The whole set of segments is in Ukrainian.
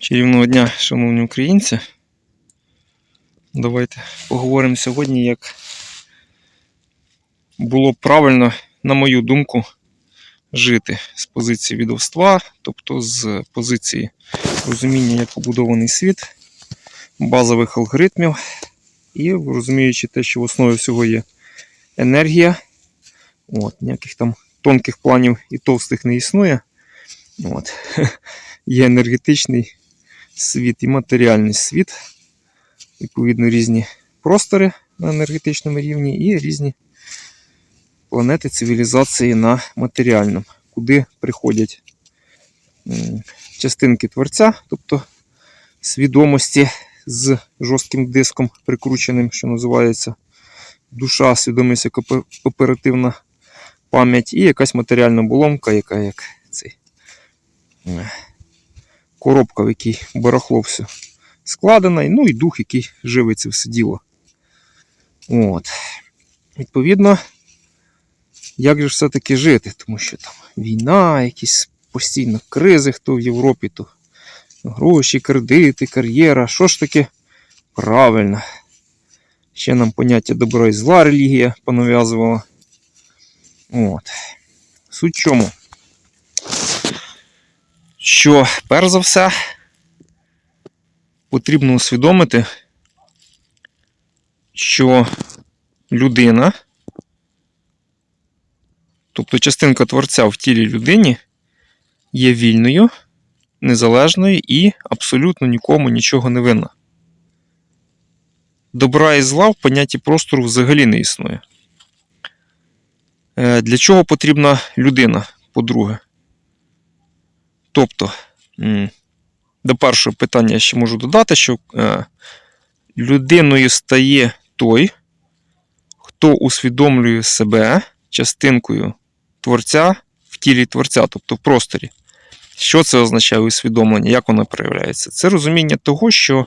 Чарівного дня, шановні українці. Давайте поговоримо сьогодні, як було б правильно, на мою думку, жити з позиції відовства, тобто з позиції розуміння, як побудований світ, базових алгоритмів, і розуміючи те, що в основі всього є енергія, от, ніяких там тонких планів і товстих не існує. От. Є енергетичний світ і матеріальний світ, відповідно, різні простори на енергетичному рівні і різні планети цивілізації на матеріальному, куди приходять частинки творця, тобто свідомості з жорстким диском прикрученим, що називається душа, свідомість як оперативна пам'ять, і якась матеріальна оболонка, яка як цей коробка, в якій барахло все складено, ну і дух, який живить це все діло. От. Відповідно, як же все-таки жити? Тому що там війна, якісь постійно кризи, хто в Європі, то гроші, кредити, кар'єра. Що ж таке правильно? Ще нам поняття добра і зла релігія понав'язувала. От. Суть чому? Що, перш за все, потрібно усвідомити, що людина, тобто частинка творця в тілі людині, є вільною, незалежною і абсолютно нікому нічого не винна. Добра і зла в понятті простору взагалі не існує. Е, Для чого потрібна людина, по-друге? Тобто, до першого питання я ще можу додати, що е, людиною стає той, хто усвідомлює себе частинкою творця в тілі творця, тобто в просторі. Що це означає усвідомлення? Як воно проявляється? Це розуміння того, що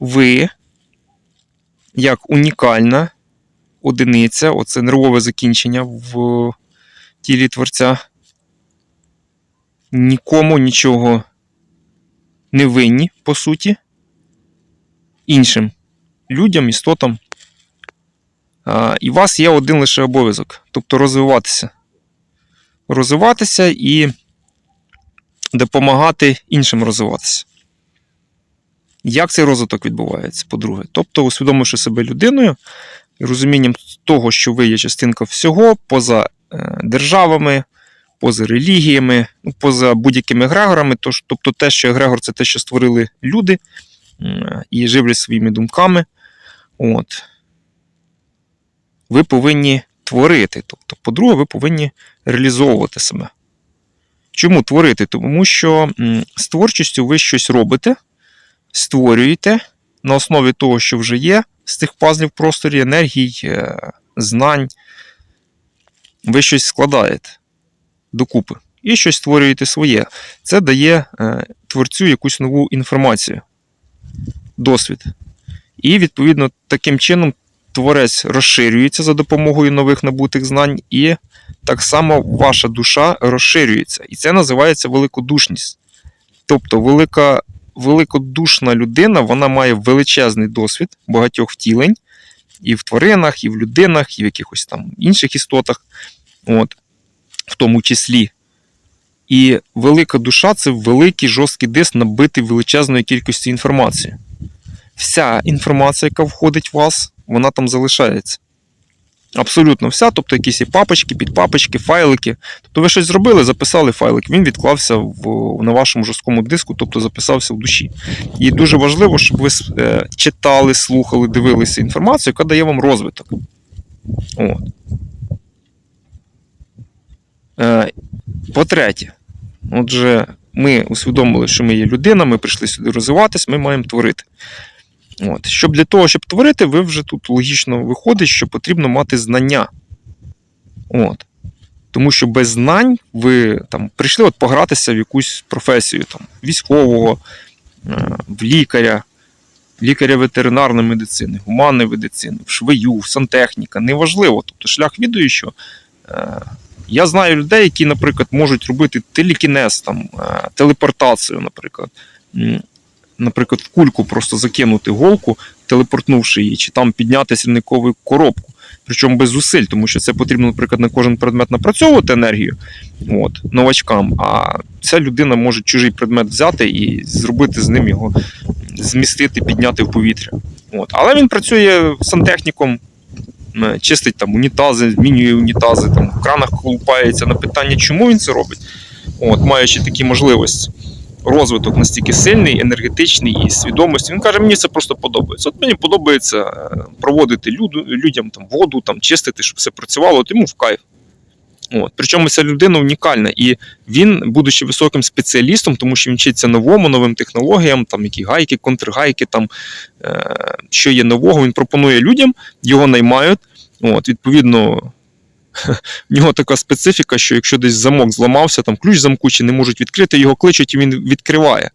ви, як унікальна одиниця, оце нервове закінчення в тілі творця, нікому нічого не винні, по суті, іншим людям, істотам. І у вас є один лише обов'язок, тобто розвиватися. Розвиватися і допомагати іншим розвиватися. Як цей розвиток відбувається, по-друге? Тобто, усвідомивши себе людиною і розумінням того, що ви є частинка всього, поза е, державами, поза релігіями, ну, поза будь-якими егрегорами. Тож, тобто те, що егрегор це те, що створили люди і живлять своїми думками. От. Ви повинні творити. Тобто, по-друге, ви повинні реалізовувати себе. Чому творити? Тому що з творчістю ви щось робите, створюєте на основі того, що вже є, з тих пазлів просторі, енергій, е, знань. Ви щось складаєте докупи і щось створюєте своє. Це дає е, творцю якусь нову інформацію, досвід. І, відповідно, таким чином творець розширюється за допомогою нових набутих знань, і так само ваша душа розширюється. І це називається великодушність. Тобто, велика, великодушна людина вона має величезний досвід багатьох втілень, і в тваринах, і в людинах, і в якихось там інших істотах, от, в тому числі. І велика душа це великий жорсткий диск, набитий величезною кількістю інформації. Вся інформація, яка входить в вас, вона там залишається. Абсолютно вся, тобто якісь і папочки, підпапочки, файлики. Тобто ви щось зробили, записали файлик, він відклався в, на вашому жорсткому диску, тобто записався в душі. І дуже важливо, щоб ви е, читали, слухали, дивилися інформацію, яка дає вам розвиток. От. Е, по-третє, отже, ми усвідомили, що ми є людина, ми прийшли сюди розвиватись, ми маємо творити. От. Щоб для того, щоб творити, ви вже тут логічно виходить, що потрібно мати знання. От. Тому що без знань ви там прийшли от погратися в якусь професію там, військового, е, в лікаря, лікаря ветеринарної медицини, гуманної медицини, в швею, в сантехніка. Неважливо. Тобто шлях е, я знаю людей, які, наприклад, можуть робити телекінез, там, е, телепортацію, наприклад. Наприклад, в кульку просто закинути голку, телепортнувши її, чи там підняти сірникову коробку. Причому без зусиль, тому що це потрібно, наприклад, на кожен предмет напрацьовувати енергію от, новачкам, а ця людина може чужий предмет взяти і зробити з ним його, змістити, підняти в повітря. От. Але він працює сантехніком, чистить там унітази, змінює унітази, там в кранах колупається на питання, чому він це робить, от, маючи такі можливості. Розвиток настільки сильний, енергетичний і свідомості. Він каже, мені це просто подобається. От мені подобається е, проводити люд, людям там, воду, там, чистити, щоб все працювало, от йому в кайф. От. Причому ця людина унікальна. І він, будучи високим спеціалістом, тому що він вчиться новому, новим технологіям, там які гайки, контргайки, там, е, що є нового, він пропонує людям, його наймають. От, відповідно, в нього така специфіка, що якщо десь замок зламався, там ключ замку чи не можуть відкрити, його кличуть і він відкриває.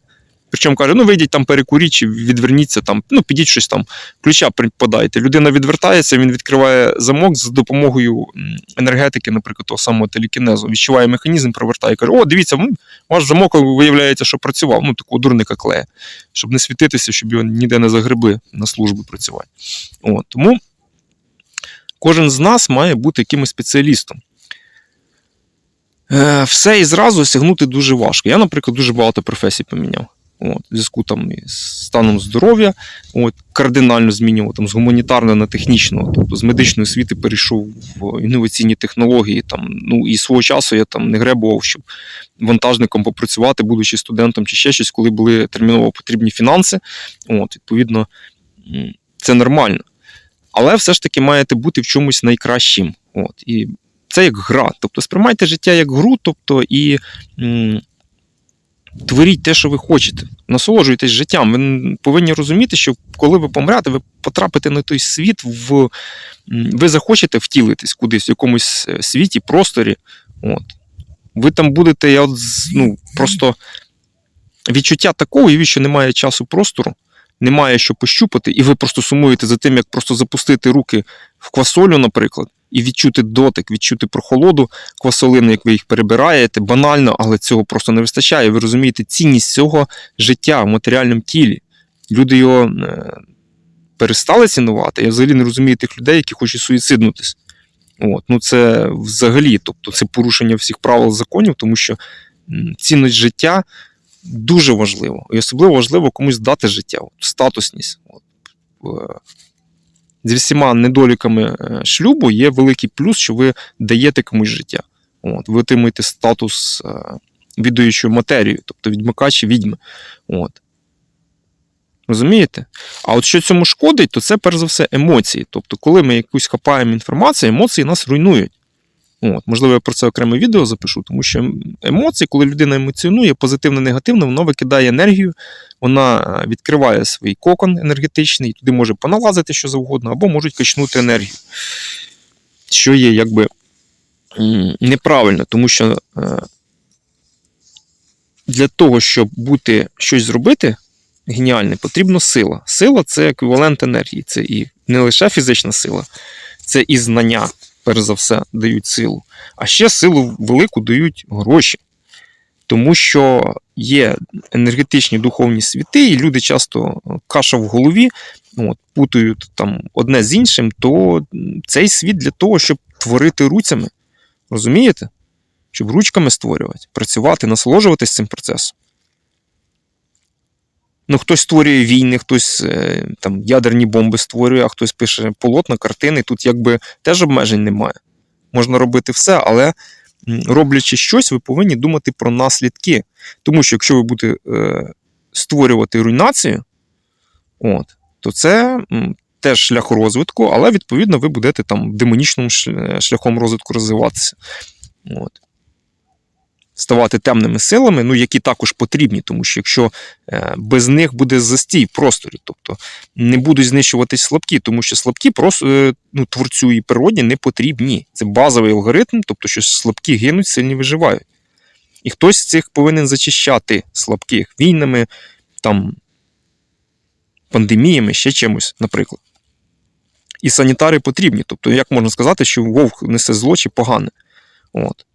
Причому каже: ну вийдіть там перекуріть чи відверніться там, ну підіть щось там, ключа подайте. Людина відвертається, він відкриває замок з допомогою енергетики, наприклад, того самого телекінезу. Відчуває механізм, провертає. Каже: О, дивіться, ваш замок виявляється, що працював. Ну, такого дурника клея, щоб не світитися, щоб його ніде не загреби на службу працювати. От, тому кожен з нас має бути якимось спеціалістом. Е, все і зразу осягнути дуже важко. Я, наприклад, дуже багато професій поміняв. От, зв'язку там із станом здоров'я, от, кардинально змінював там, з гуманітарного на технічного, тобто з медичної освіти перейшов в інноваційні технології. Там, ну, і свого часу я там не гребував, щоб вантажником попрацювати, будучи студентом чи ще щось, коли були терміново потрібні фінанси. От, відповідно, це нормально. Але все ж таки маєте бути в чомусь найкращим. От, і це як гра. Тобто сприймайте життя як гру, тобто і. м, Творіть те, що ви хочете, насолоджуйтесь життям. Ви повинні розуміти, що коли ви помрете, ви потрапите на той світ, в... ви захочете втілитись кудись в якомусь е, світі, просторі. От. Ви там будете, я от, ну, просто відчуття такого, і що немає часу простору, немає що пощупати, і ви просто сумуєте за тим, як просто запустити руки в квасолю, наприклад, і відчути дотик, відчути прохолоду квасолини, як ви їх перебираєте, банально, але цього просто не вистачає. Ви розумієте цінність цього життя в матеріальному тілі. Люди його е, перестали цінувати. Я взагалі не розумію тих людей, які хочуть суїциднутись. От, ну це взагалі, тобто це порушення всіх правил законів, тому що цінність життя дуже важливо. І особливо важливо комусь дати життя, от, статусність. От, з всіма недоліками е, шлюбу є великий плюс, що ви даєте комусь життя. От, ви отримуєте статус е, віддаючої матерію, тобто відмикач і відьми. От. Розумієте? А от що цьому шкодить, то це перш за все емоції. Тобто, коли ми якусь хапаємо інформацію, емоції нас руйнують. От, можливо, я про це окреме відео запишу, тому що ем- емоції, коли людина емоціонує, позитивно негативно, воно викидає енергію, вона е, відкриває свій кокон енергетичний, туди може поналазити що завгодно, або можуть качнути енергію. Що є якби неправильно, тому що е, для того, щоб бути щось зробити геніальне, потрібна сила. Сила це еквівалент енергії. Це і не лише фізична сила, це і знання, перш за все, дають силу. А ще силу велику дають гроші. Тому що є енергетичні духовні світи, і люди часто е, каша в голові, от, путають там одне з іншим, то цей світ для того, щоб творити руцями. Розумієте? Щоб ручками створювати, працювати, насолоджуватись цим процесом. Ну, хтось створює війни, хтось е, там ядерні бомби створює, а хтось пише полотна, картини. Тут якби теж обмежень немає. Можна робити все, але роблячи щось, ви повинні думати про наслідки. Тому що якщо ви будете е, створювати руйнацію, от, то це теж шлях розвитку, але відповідно ви будете там демонічним шляхом розвитку розвиватися. От. Ставати темними силами, ну, які також потрібні, тому що якщо е, без них буде застій в просторі, тобто не будуть знищуватись слабкі, тому що слабкі просто е, ну, творцю і природі не потрібні. Це базовий алгоритм, тобто що слабкі гинуть, сильні виживають. І хтось з цих повинен зачищати слабких війнами, там, пандеміями, ще чимось, наприклад. І санітари потрібні. Тобто, як можна сказати, що вовк несе зло чи погане. От.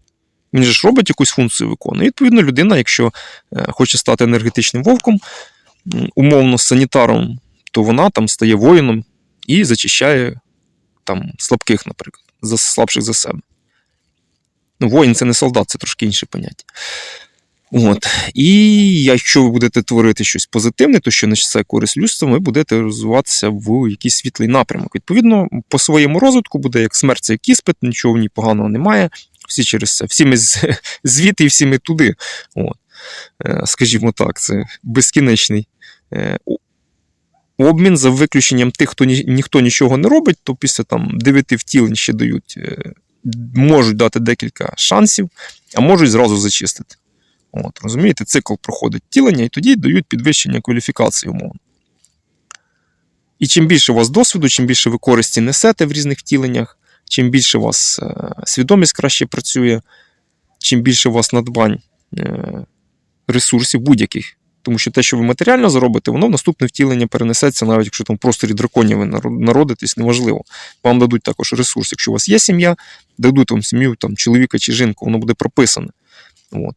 Він же ж робить якусь функцію виконує. І, відповідно, людина, якщо е, хоче стати енергетичним вовком, умовно санітаром, то вона там стає воїном і зачищає там слабких, наприклад, за слабших за себе. Ну, воїн це не солдат, це трошки інше поняття. От. І якщо ви будете творити щось позитивне, то що несе користь людству, ви будете розвиватися в якийсь світлий напрямок. Відповідно, по своєму розвитку буде як смерть, це як іспит, нічого в ній поганого немає. Всі через це. Всі ми звідти і всі ми туди. От. Е, Скажімо так, це безкінечний е, обмін за виключенням тих, хто ні, ніхто нічого не робить, то після там дев'яти втілень ще дають, е, можуть дати декілька шансів, а можуть зразу зачистити. От, розумієте, цикл проходить тілення, і тоді дають підвищення кваліфікації умовно. І чим більше у вас досвіду, чим більше ви користі несете в різних втіленнях, чим більше у вас е, свідомість краще працює, чим більше у вас надбань е, ресурсів будь-яких. Тому що те, що ви матеріально заробите, воно в наступне втілення перенесеться, навіть якщо там в просторі драконів ви народитесь, неважливо. Вам дадуть також ресурс. Якщо у вас є сім'я, дадуть вам сім'ю там, чоловіка чи жінку, воно буде прописане. От.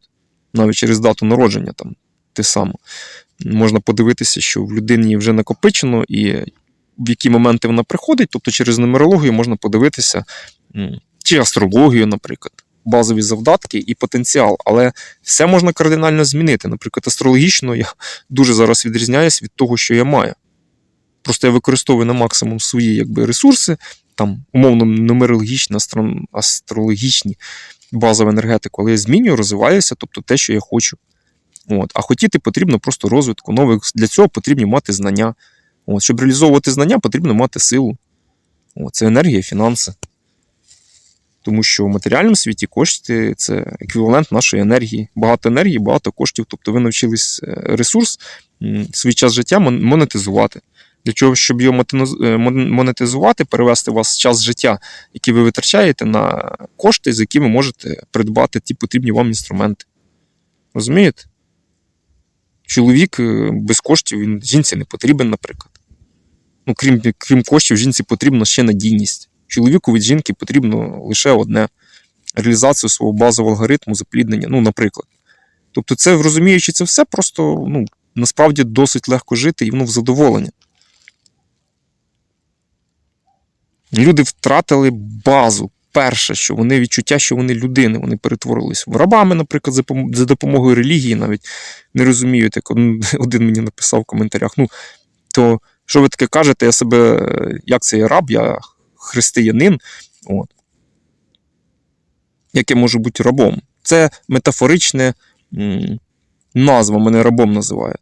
Навіть через дату народження там те саме. Можна подивитися, що в людині вже накопичено, і які моменти вона приходить, тобто через нумерологію можна подивитися, чи астрологію, наприклад, базові завдатки і потенціал. Але все можна кардинально змінити. Наприклад, астрологічно я дуже зараз відрізняюсь від того, що я маю. Просто я використовую на максимум свої якби, ресурси, там, умовно, нумерологічні, астро- астрологічні, базову енергетику, але я змінюю, розвиваюся, тобто те, що я хочу. От. А хотіти потрібно просто розвитку нових. Для цього потрібно мати знання. От. Щоб реалізовувати знання, потрібно мати силу. От. Це енергія, фінанси. Тому що в матеріальному світі кошти це еквівалент нашої енергії. Багато енергії, багато коштів. Тобто ви навчились е, ресурс свій час життя монетизувати. Для чого, щоб його е, мон- монетизувати, перевести у вас час життя, який ви витрачаєте на кошти, з якими можете придбати ті потрібні вам інструменти. Розумієте? Чоловік е, без коштів він жінці не потрібен, наприклад. Ну, крім, крім коштів, жінці потрібна ще надійність. Чоловіку від жінки потрібно лише одне реалізацію свого базового алгоритму запліднення, ну, наприклад. Тобто, це розуміючи це все, просто ну, насправді досить легко жити і воно в задоволення. Люди втратили базу. Перше, що вони відчуття, що вони людини, вони перетворились в рабами, наприклад, за допомогою релігії, навіть не розуміють, як один мені написав в коментарях. Ну, то що ви таке кажете, я себе, як це я раб, я християнин. От. Як я можу бути рабом? Це метафоричне назва, мене рабом називають.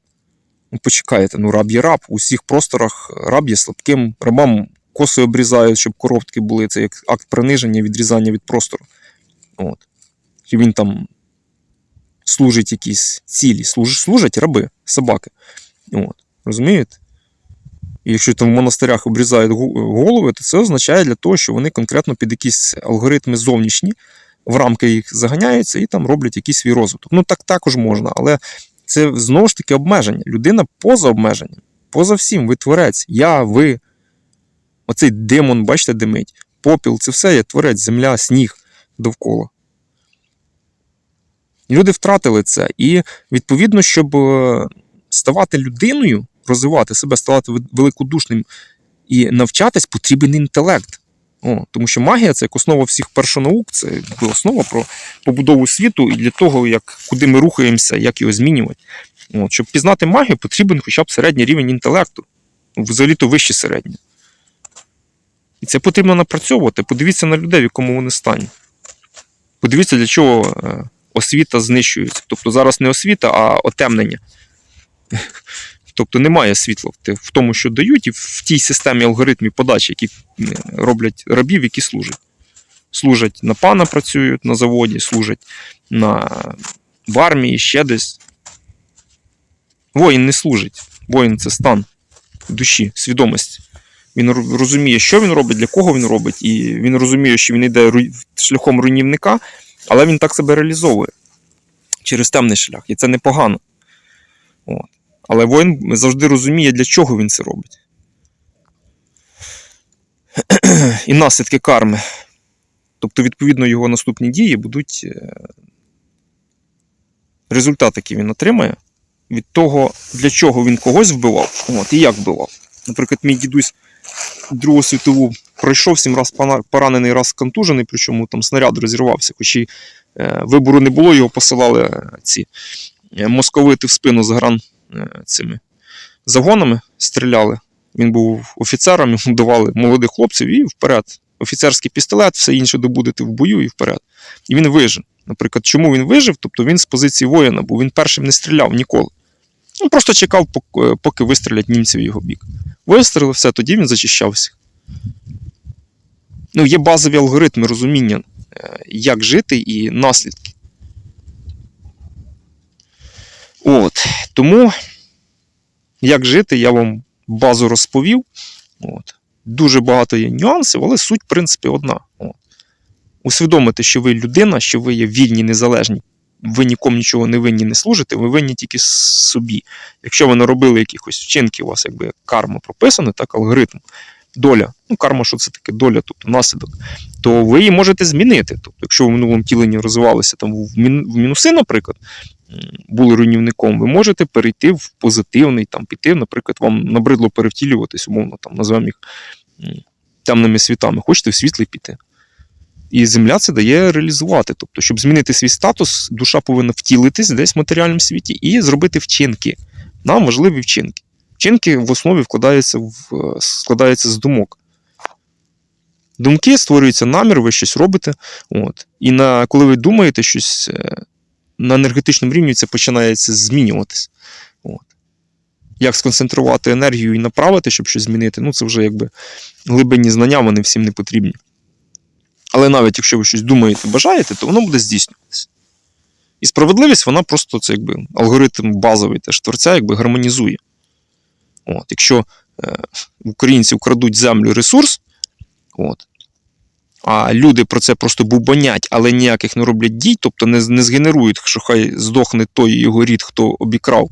Ну, почекайте, ну раб є раб. У всіх просторах раб є слабким, рабам коси обрізають, щоб коробки були. Це як акт приниження, відрізання від простору. От. І він там служить якісь цілі, служ, служать раби, собаки. От. Розумієте? І якщо там в монастирях обрізають голови, то це означає для того, що вони конкретно під якісь алгоритми зовнішні, в рамки їх заганяються і там роблять якийсь свій розвиток. Ну так також можна, але це знову ж таки обмеження. Людина поза обмеженням, поза всім, ви творець, я, ви. Оцей демон, бачите, димить. Попіл, це все є творець, земля, сніг довкола. Люди втратили це. І відповідно, щоб е, ставати людиною, розвивати себе, ставати великодушним і навчатись, потрібен інтелект. О, тому що магія це як основа всіх першонаук, це основа про побудову світу і для того, як, куди ми рухаємося, як його змінювати. От, щоб пізнати магію, потрібен хоча б середній рівень інтелекту, взагалі-то вище середній. І це потрібно напрацьовувати. Подивіться на людей, в якому вони стані. Подивіться, для чого е, освіта знищується. Тобто зараз не освіта, а отемнення. Тобто немає світла в тому, що дають, і в тій системі алгоритмів подачі, які е, роблять рабів, які служать. Служать на пана, працюють на заводі, служать на, в армії, ще десь. Воїн не служить. Воїн це стан душі, свідомості. Він розуміє, що він робить, для кого він робить, і він розуміє, що він йде шляхом руйнівника, але він так себе реалізовує через темний шлях, і це непогано. От. Але воїн завжди розуміє, для чого він це робить. І наслідки карми. Тобто, відповідно, його наступні дії будуть. е, Результат, який він отримає, від того, для чого він когось вбивав, от, і як вбивав. Наприклад, мій дідусь Другу світову пройшов сім раз поранений, раз контужений, причому там снаряд розірвався, хоч і е, вибору не було, його посилали ці е, московити в спину з гран цими загонами, стріляли. Він був офіцером, йому давали молодих хлопців і вперед. Офіцерський пістолет, все інше добудете в бою і вперед. І він вижив. Наприклад, чому він вижив? Тобто він з позиції воїна, бо він першим не стріляв ніколи. Він просто чекав, поки вистрілять німці в його бік. Вистрілив, все, тоді він зачищався. Ну, є базові алгоритми розуміння, е, як жити і наслідки. От. Тому, як жити, я вам базу розповів. От. Дуже багато є нюансів, але суть, в принципі, одна. От. Усвідомити, що ви людина, що ви є вільні, незалежні, ви нікому нічого не винні не служите, ви винні тільки собі. Якщо ви наробили якихось вчинків, у вас якби карма прописана, так, алгоритм, доля. Ну, карма, що це таке доля, тобто наслідок, то ви її можете змінити. Тобто, якщо ви в минулому тіленні розвивалися там в, мінуси, наприклад, були руйнівником, ви можете перейти в позитивний, там, піти, наприклад, вам набридло перевтілюватись, умовно, там, назвемо їх темними світами, хочете в світлий піти. І земля це дає реалізувати. Тобто, щоб змінити свій статус, душа повинна втілитись десь в матеріальному світі і зробити вчинки. Нам важливі вчинки. Вчинки в основі вкладаються в, е, складаються з думок. Думки створюється намір, ви щось робите. От. І на, коли ви думаєте щось е, на енергетичному рівні, це починається змінюватись. От. Як сконцентрувати енергію і направити, щоб щось змінити, ну це вже якби глибинні знання, вони всім не потрібні. Але навіть якщо ви щось думаєте, бажаєте, то воно буде здійснюватися. І справедливість, вона просто це якби алгоритм базовий теж творця, якби гармонізує. От, якщо е, українці вкрадуть землю ресурс, от, а люди про це просто бубонять, але ніяких не роблять дій, тобто не, не згенерують, що хай здохне той його рід, хто обікрав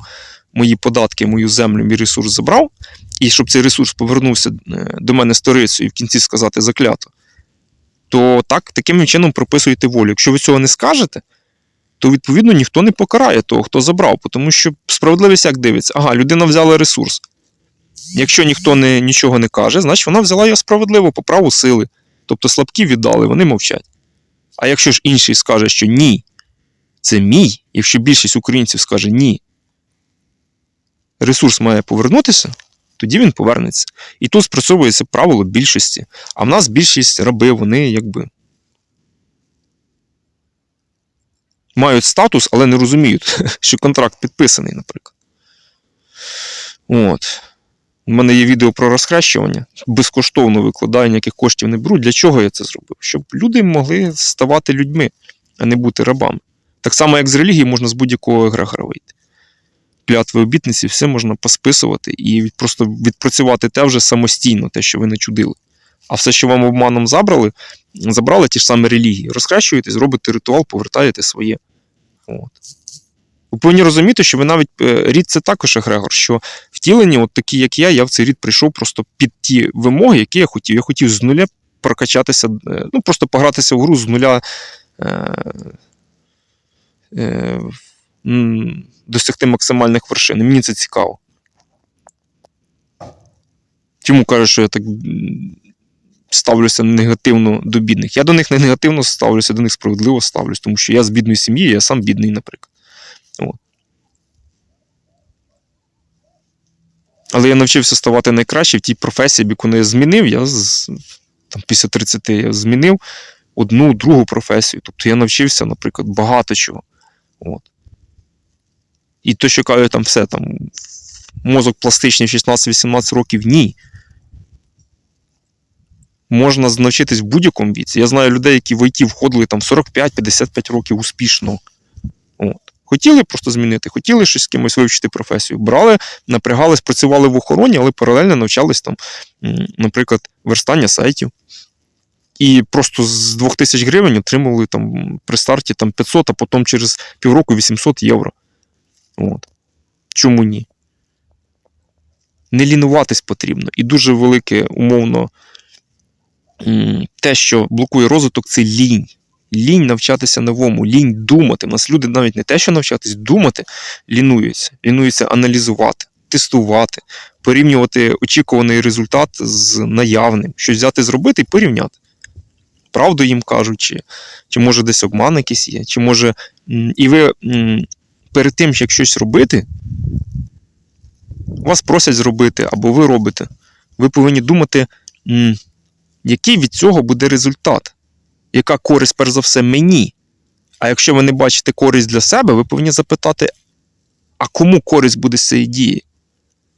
мої податки, мою землю, мій ресурс забрав, і щоб цей ресурс повернувся е, до мене сторицею і в кінці сказати заклято, то так, таким чином прописуєте волю. Якщо ви цього не скажете, то відповідно ніхто не покарає того, хто забрав. Тому що справедливість як дивиться, ага, людина взяла ресурс. Якщо ніхто не, нічого не каже, значить вона взяла його справедливо по праву сили. Тобто слабкі віддали, вони мовчать. А якщо ж інший скаже, що ні, це мій, якщо більшість українців скаже ні, ресурс має повернутися, тоді він повернеться. І тут спрацьовується правило більшості. А в нас більшість раби, вони якби мають статус, але не розуміють, що контракт підписаний, наприклад. От. У мене є відео про розхрещування. Безкоштовно викладаю, ніяких коштів не беру. Для чого я це зробив? Щоб люди могли ставати людьми, а не бути рабами. Так само, як з релігії, можна з будь-якого егрегора вийти. Клятви обітниці, все можна посписувати і просто відпрацювати те вже самостійно, те, що ви начудили. А все, що вам обманом забрали, забрали ті ж самі релігії. Розхрещуєтесь, робите ритуал, повертаєте своє. От. Ви повинні розуміти, що ви навіть е, рід це також егрегор, що втілені, от такі, як я, я в цей рід прийшов просто під ті вимоги, які я хотів. Я хотів з нуля прокачатися, е, ну просто погратися в гру з нуля. Е, е, досягти максимальних вершин. Мені це цікаво. Чому кажу, що я так ставлюся негативно до бідних? Я до них не негативно ставлюся, до них справедливо ставлюся, тому що я з бідної сім'ї, я сам бідний, наприклад. От. Але я навчився ставати найкраще в тій професії, яку я змінив. Я там, після 30 я змінив одну, другу професію. Тобто я навчився, наприклад, багато чого. От. І то, що кажуть, там все, там, мозок пластичний в 16-18 років, ні. Можна навчитись в будь-якому віці. Я знаю людей, які в ІТ входили там 45-55 років успішно. От. Хотіли просто змінити, хотіли щось з кимось вивчити професію. Брали, напрягались, працювали в охороні, але паралельно навчались там, наприклад, верстання сайтів. І просто з 2000 гривень отримували там при старті там 500, а потім через півроку 800 євро. От. Чому ні? Не лінуватись потрібно. І дуже велике, умовно, те, що блокує розвиток, це лінь. Лінь навчатися новому, лінь думати. У нас люди навіть не те, що навчатись, думати лінуються. Лінуються аналізувати, тестувати, порівнювати очікуваний результат з наявним, щось взяти, зробити і порівняти. Правду їм кажуть, чи, чи може десь обман якийсь є, чи може. І ви перед тим, як щось робити, вас просять зробити, або ви робите. Ви повинні думати, який від цього буде результат, яка користь, перш за все, мені. А якщо ви не бачите користь для себе, ви повинні запитати, а кому користь буде з цієї дії?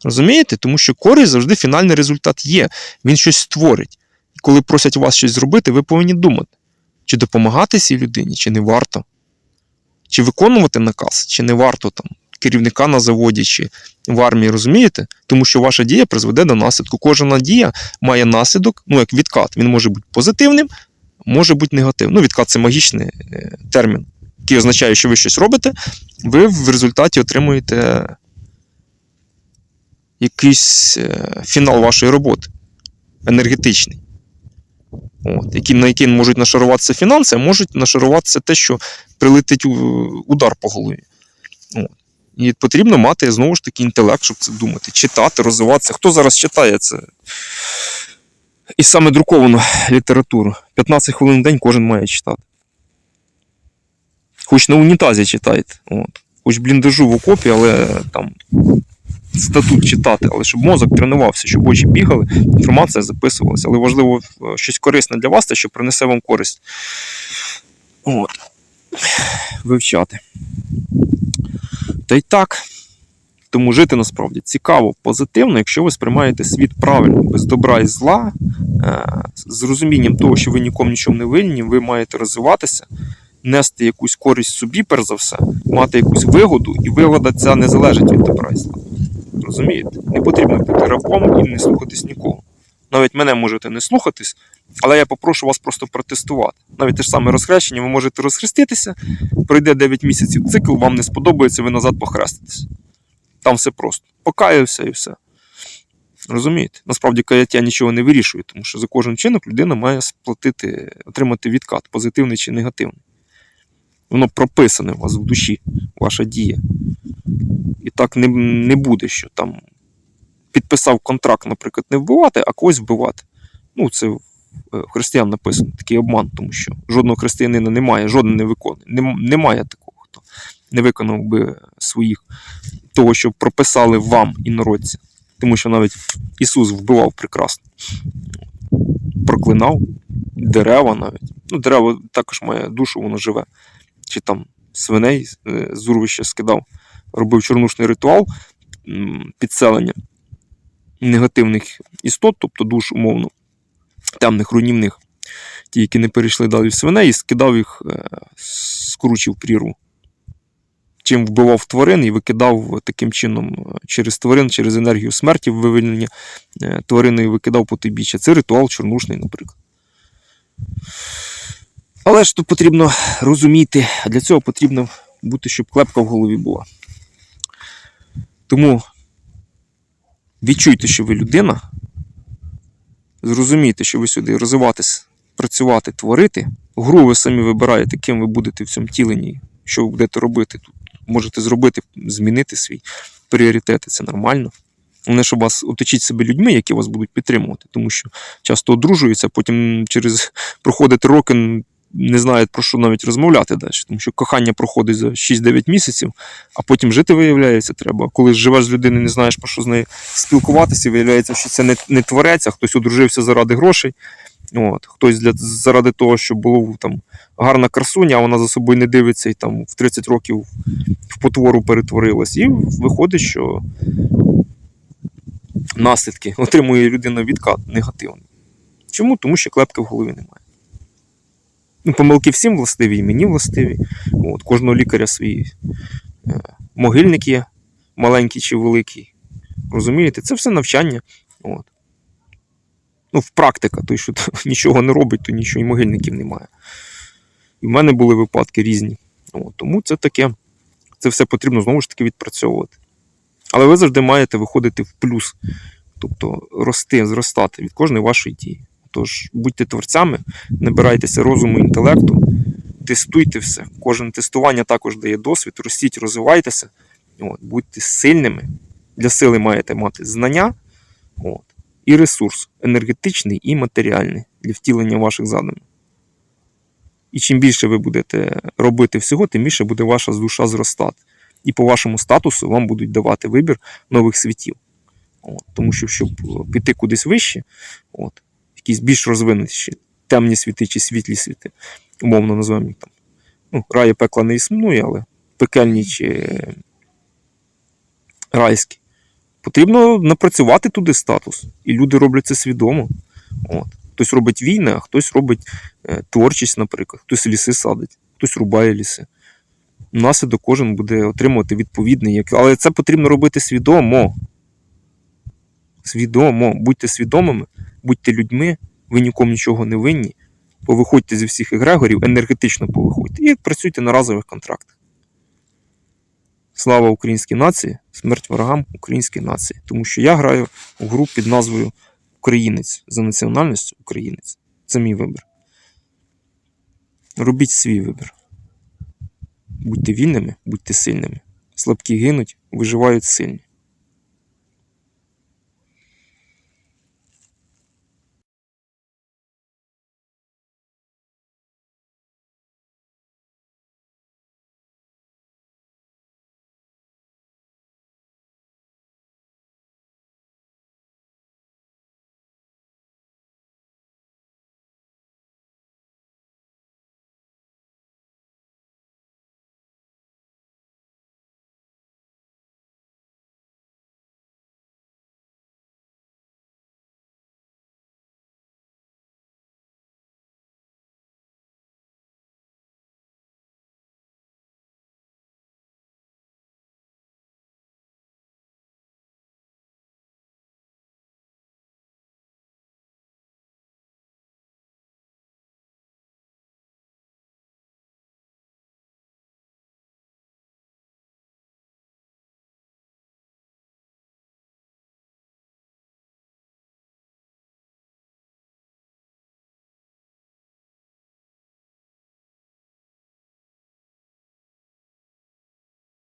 Розумієте? Тому що користь завжди фінальний результат є. Він щось створить. І коли просять вас щось зробити, ви повинні думати, чи допомагати цій людині, чи не варто, чи виконувати наказ, чи не варто там керівника на заводі, чи в армії, розумієте? Тому що ваша дія призведе до наслідку. Кожна дія має наслідок, ну як відкат. Він може бути позитивним, може бути негативним. Ну, відкат це магічний е, термін, який означає, що ви щось робите, ви в результаті отримуєте якийсь е, фінал вашої роботи енергетичний. От, які, на який можуть нашаруватися фінанси, а можуть нашаруватися те, що прилетить удар по голові. От. І потрібно мати знову ж таки інтелект, щоб це думати, читати, розвиватися. Хто зараз читає це? І саме друковану літературу. 15 хвилин в день кожен має читати. Хоч на унітазі читайте. От. Хоч бліндажу в окопі, але там статут читати, але щоб мозок тренувався, щоб очі бігали, інформація записувалася. Але важливо е, щось корисне для вас, те, що принесе вам користь. От. Вивчати. Та й так. Тому жити насправді цікаво, позитивно, якщо ви сприймаєте світ правильно, без добра і зла, е, з розумінням того, що ви нікому нічого не винні, ви маєте розвиватися, нести якусь користь собі, перш за все, мати якусь вигоду, і вигода ця не залежить від добра і зла. Розумієте? Не потрібно бути рабом і не слухатись нікого. Навіть мене можете не слухатись, але я попрошу вас просто протестувати. Навіть те ж саме розхрещення, ви можете розхреститися, пройде 9 місяців цикл, вам не сподобається, ви назад похреститесь. Там все просто. Покаявся і все. Розумієте? Насправді каяття нічого не вирішує, тому що за кожен чинок людина має сплатити, отримати відкат, позитивний чи негативний. Воно прописане у вас в душі, ваша дія. І так не, не буде, що там підписав контракт, наприклад, не вбивати, а когось вбивати. Ну, це е, християн написано такий обман, тому що жодного християнина немає, жоден не виконує. Немає такого, не виконав би своїх того, що прописали вам інородці. Тому що навіть Ісус вбивав прекрасно. Проклинав дерева навіть. Ну, дерево також має душу, воно живе. Чи там свиней е, з урвища скидав, робив чорнушний ритуал підселення негативних істот, тобто душ, умовно, темних, руйнівних, ті, які не перейшли далі в свиней, і скидав їх, е, скручив прірву. Чим вбивав тварин і викидав таким чином е, через тварин, через енергію смерті вивільнення е, тварини і викидав по біччя. Це ритуал чорнушний, наприклад. Але ж тут потрібно розуміти, а для цього потрібно бути, щоб клепка в голові була. Тому відчуйте, що ви людина, зрозумійте, що ви сюди розвиватись, працювати, творити. Гру ви самі вибираєте, ким ви будете в цьому тіленні, що ви будете робити тут. Можете зробити, змінити свій пріоритети, це нормально. Головне, щоб вас оточіть себе людьми, які вас будуть підтримувати, тому що часто одружуються, потім через проходить роки, не знають про що навіть розмовляти далі, тому що кохання проходить за 6-9 місяців, а потім жити виявляється треба. Коли живеш з людиною, не знаєш про що з нею спілкуватися, виявляється, що це не, не творець, а хтось одружився заради грошей. От, хтось для, заради того, щоб було там гарна красуня, а вона за собою не дивиться і там в 30 років в потвору перетворилась. І виходить, що наслідки отримує людина відкат негативний. Чому? Тому що клепки в голові немає. Ну, помилки всім властиві, і мені властиві. От, кожного лікаря свій е, могильник є, маленький чи великий. Розумієте, це все навчання. От. Ну, в практика, той, що нічого не робить, то нічого і могильників немає. І в мене були випадки різні. От, тому це таке, це все потрібно знову ж таки відпрацьовувати. Але ви завжди маєте виходити в плюс, тобто рости, зростати від кожної вашої дії. Тож будьте творцями, набирайтеся розуму, інтелекту, тестуйте все. Кожне тестування також дає досвід. Ростіть, розвивайтеся, от, будьте сильними. Для сили маєте мати знання от, і ресурс енергетичний і матеріальний для втілення ваших задумів. І чим більше ви будете робити всього, тим більше буде ваша душа зростати. І по вашому статусу вам будуть давати вибір нових світів. От, тому що, щоб е, піти кудись вище, от, якісь більш розвинуті темні світи чи світлі світи, умовно називаємо їх там. Ну, раю пекла не існує, але пекельні чи райські. Потрібно напрацювати туди статус. І люди роблять це свідомо. От. Хтось робить війни, а хтось робить е, творчість, наприклад, хтось ліси садить, хтось рубає ліси. Наслідок кожен буде отримувати відповідний, але це потрібно робити свідомо. Свідомо, будьте свідомими, будьте людьми, ви нікому нічого не винні. Повиходьте зі всіх егрегорів, енергетично повиходьте і працюйте на разових контрактах. Слава українській нації, смерть ворогам української нації. Тому що я граю у гру під назвою Українець за національністю Українець. Це мій вибір. Робіть свій вибір. Будьте вільними, будьте сильними. Слабкі гинуть, виживають сильні.